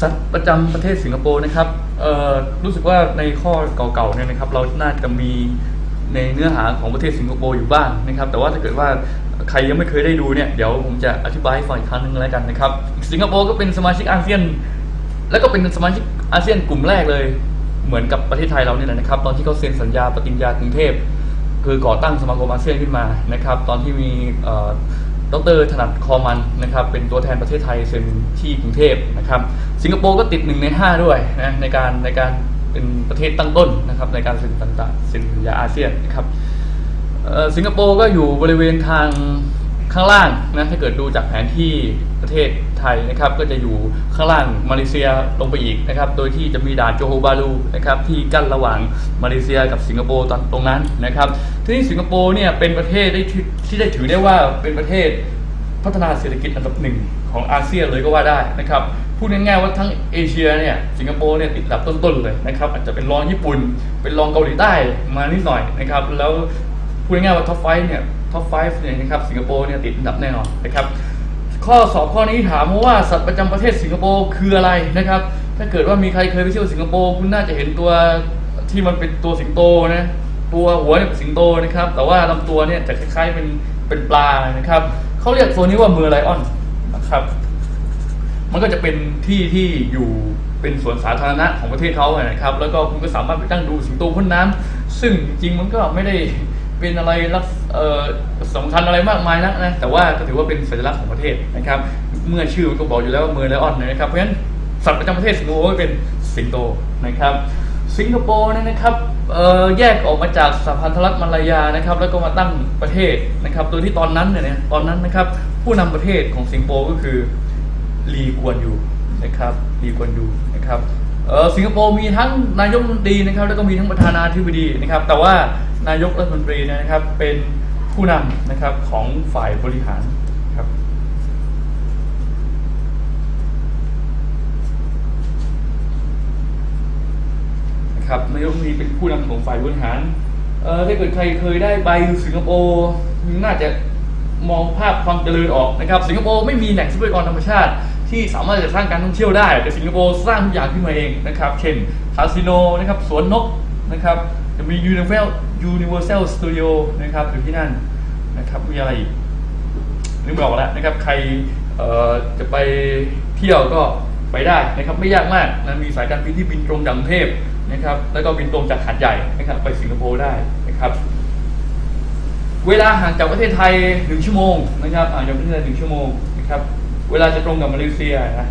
สัตว์ประจำประเทศสิงคโปร์นะครับเรู้สึกว่าในข้อเก่าๆเนี่ยนะครับ เราน่าจะมีในเนื้อหาของประเทศสิงคโปร์อยู่บ้างนะครับ แต่ว่าถ้าเกิดว่าใครยังไม่เคยได้ดูเนี่ยเดี๋ยวผมจะอธิบายให้ฟังอีกครั้งหนึ่งแล้วกันนะครับ สิงคโปร์ก็เป็นสมาชิกอาเซียน แล้วก็เป็นสมาชิกอาเซียนกลุ่มแรกเลย เหมือนกับประเทศไทยเราเนี่ยแหละนะครับ ตอนที่เขาเซ็นสัญญาปฏิญญากรุงเทพคือก่อตั้งสมาคมอาเซียนขึ้นมานะครับ ตอนที่มีเดรถนัดคอมันนะครับเป็นตัวแทนประเทศไทยเซ็นที่กรุงเทพนะครับสิงคโปร์ก็ติดหนึ่งในห้าด้วยนะในการในการเป็นประเทศตั้งต้นนะครับในการเซ็นต่างๆเซ็นสัญญาอาเซียนนะครับสิงคโปร์ก็อยู่บริเวณทาง ข้างล่างนะถ้าเกิดดูจากแผนที่ประเทศไทยนะครับก็จะอยู่ข้างล่างมาเลเซียลงไปอีกนะครับโดยที่จะมีด่านโจโฮบาลูนะครับที่กั้นระหว่างมาเลเซียกับสิงคโปร์ตอนตรงนั้นนะครับที่นี่สิงคโปร์เนี่ยเป็นประเทศได้ที่ที่ได้ถือได้ว่าเป็นประเทศพัฒนาเศรษฐกิจอันดับหนึ่งของอาเซียนเลยก็ว่าได้นะครับพูดง่ายๆว่าทั้งเอเชียเนี่ยสิงคโปร์เนี่ยติดอันดับต้นๆเลยนะครับอาจจะเป็นรองญี่ปุ่น เป็นรองเกาหลีใต้มานิดหน่อยนะครับแล้ว พูดง่ายๆว่าท็อปไฟเนี่ยท็อปไฟเนี่ยนะครับสิงคโปร์เนี่ยติดอันดับแน่นอนนะครับข้อสอบข้อนี้ถามว่าสัตว์ประจำประเทศสิงคโปร์คืออะไรนะครับ ถ้าเกิดว่ามีใครเคยไปเที่ยวสิงคโปร์คุณน่าจะเห็นตัวที่มันเป็นตัวสิงโตนะตัวหัวเนี่ยเป็นสิงโตนะครับ แต่ว่าลำตัวเนี่ยจะคล้ายๆเป็นเป็นปลานะครับเขาเรียกตัวนี้ว่าเมอร์ไลออนนะครับมันก็จะเป็นที่ที่อยู่เป็นสวนสาธารณะของประเทศเขานะครับ แล้วก็คุณก็สามารถไปตั้งดูสิงโตพ่นน้ำซึ่งจริงมันก็ไม่ได้ เป็นอะไรลักษเออสำคัญอะไรมากมายนักนะแต่ว่าก็ถือว่าเป็นสัญลักษณ์ของประเทศนะครับ เมื่อชื่อมันก็บอกอยู่แล้วว่าเมอร์ไลออนนะครับเพราะฉะนั้นสัตว์ประจำประเทศสิงคโปร์ก็เป็นสิงโตนะครับ สิงคโปร์เนี่ยนะครับแยกออกมาจากสหพันธรัฐมาลายานะครับ แล้วก็มาตั้งประเทศนะครับ โดยที่ตอนนั้นเนี่ยตอนนั้นนะครับ ผู้นำประเทศของสิงคโปร์ก็คือลีกวนยูนะครับลีกวนยูนะครับ เออสิงคโปร์มีทั้งนายกรัฐมนตรีนะครับ แล้วก็มีทั้งประธานาธิบดีนะครับ แต่ว่านายกรัฐมนตรีนยนะครับเป็นผู้นำนะครับของฝ่ายบริหารครับ นะครับนายกรัฐมนตรีเป็นผู้นำของฝ่ายบริหารเออถ้าเกิดใครเคยได้ไปสิงคโปร์น่าจะมองภาพความเจริญออกนะครับ สิงคโปร์ไม่มีแหล่งทรัพยากรธรรมชาติ ที่สามารถจะสร้างการท่องเที่ยวได้ แต่สิงคโปร์สร้างทุกอย่างขึ้นมาเองนะครับ เช่นคาสิโนนะครับสวนนกนะครับจะมี Universal Universal Studio นะครับอยู่ที่นั่นนะครับมีอะไรอีกนึกไม่ออกแล้วนะครับใครจะไปเที่ยวก็ไปได้นะครับไม่ยากมากนะมีสายการบินที่บินตรงจากกรุงเทพนะครับ แล้วก็บินตรงจากหาดใหญ่นะครับไปสิงคโปร์ได้นะครับเวลาห่างจากประเทศไทยหนึ่งชั่วโมงนะครับห่างจากประเทศไทยหนึ่งชั่วโมงนะครับ เวลาจะตรงกับมาเลเซียนะ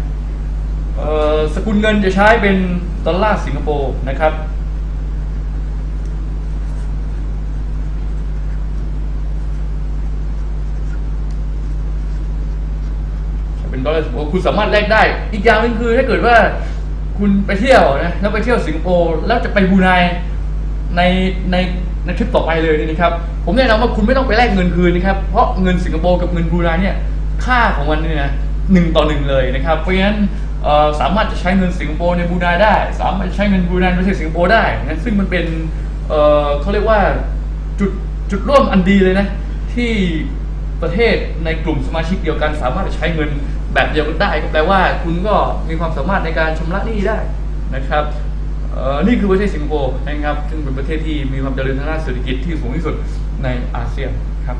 สกุลเงินจะใช้เป็นดอลลาร์สิงคโปร์นะครับ เป็นดอลลาร์สิงคโปร์คุณสามารถแลกได้ อีกอย่างหนึงคือถ้าเกิดว่าคุณไปเที่ยวนะแล้วไปเที่ยวสิงคโปร์แล้วจะไปบรูไนในในในทริปต่อไปเลยนี่นะครับ ผมแนะนำว่าคุณไม่ต้องไปแลกเงินคืนนะครับ เพราะเงินสิงคโปร์กับเงินบรูไนเนี่ยค่าของมันเนี่ย หนึ่งต่อหนึ่งเลยนะครับ เพราะฉะนั้นสามารถจะใช้เงินสิงคโปร์ในบูไนได้ สามารถใช้เงินบูไนในประเทศสิงคโปร์ได้นะซึ่งมันเป็นเเขาเรียกว่าจุดจุดร่วมอันดีเลยนะ ที่ประเทศในกลุ่มสมาชิกเดียวกัน สามารถใช้เงินแบบเดียวกันได้ก็แปลว่าคุณก็มีความสามารถในการชำระหนี้ได้นะครับนี่คือประเทศสิงคโปร์นะครับซึ่งเป็นประเทศที่มีความเจริญทางด้านเศรษฐกิจที่สูงที่สุดในอาเซียนครับ